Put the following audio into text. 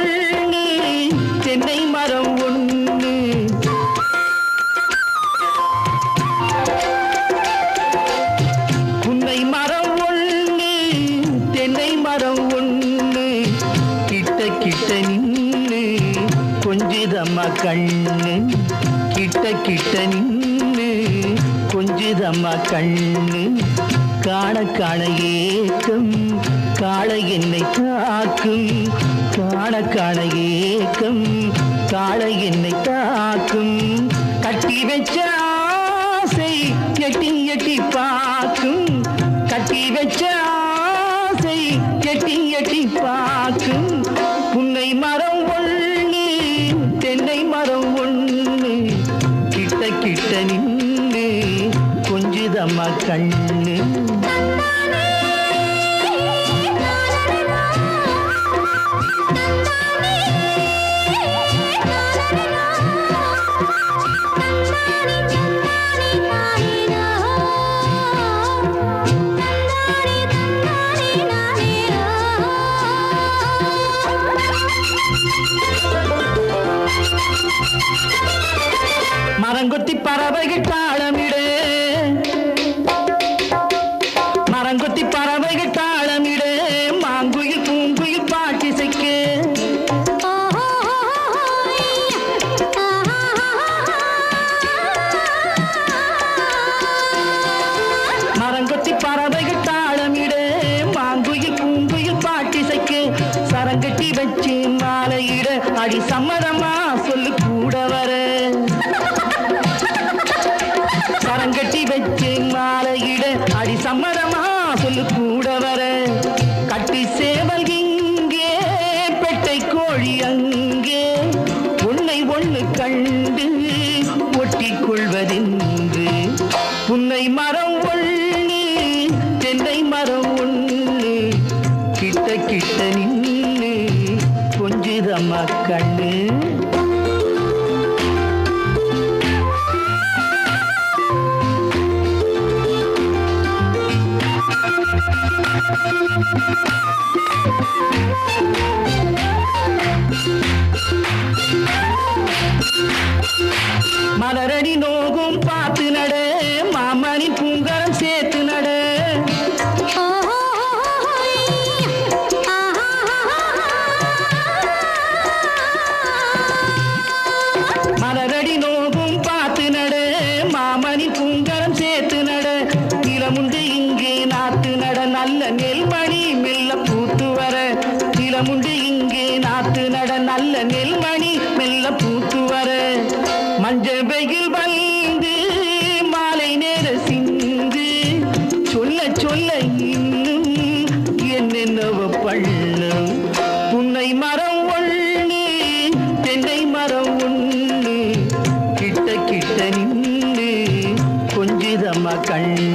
ஒண்ணு தென்னை மரம் ஒண்ணு. புன்னை மரம் ஒண்ணு தென்னை மரம் ஒண்ணு. கிட்ட கிட்ட நின்னு கொஞ்சிதம்மா கண்ணு. கிட்ட கிட்ட நின்னு கொஞ்சிதம்மா கண்ணு. காண காண ஏக்கம் காளை என்னை காக்கும் காண காண ஏக்கம் காளை என்னை தாக்கும். கட்டி வச்ச ஆசை எட்டி எட்டி பார்க்கும். கட்டி வச்ச ஆசை எட்டி எட்டி பார்க்கும். புன்னை மரம் ஒண்ணு தென்னை மரம் ஒண்ணு கிட்ட கிட்ட நின்று கொஞ்சுதம்மா கண்ணு. மரங்கொத்தி பறவைகள் தாளமிடு. மாங்குயில் பூங்குயில் பாட்டிசைக்கு. மரங்கொத்தி பறவைகள் மாங்குயில் பூங்குயில் பாட்டிசைக்கு. சரங்கட்டி வச்சு மாலையிட அடி சம்மதமா கொண்டு ஒட்டிக் கொள்வதென்று புன்னை மரம் ஒண்ணு தென்னை மரம் ஒண்ணு கிட்ட கிட்ட நின்று கொஞ்சிதம்மா கண்ணு. நல்ல நெல்மணி மெல்ல பூத்து வர. நிலமுண்டு இங்கே நாத்து நட நல்ல நெல்மணி மெல்ல பூத்து வர. மஞ்சள் வெயில் வந்து மாலை நேர சிந்து. சொல்ல சொல்ல இன்னும் என்னென்னவ பள்ளம் புன்னை மரம் ஒண்ணு தென்னை மரம் ஒண்ணு. கிட்ட கிட்ட நின்று கொஞ்சிதம்மா கண்ணு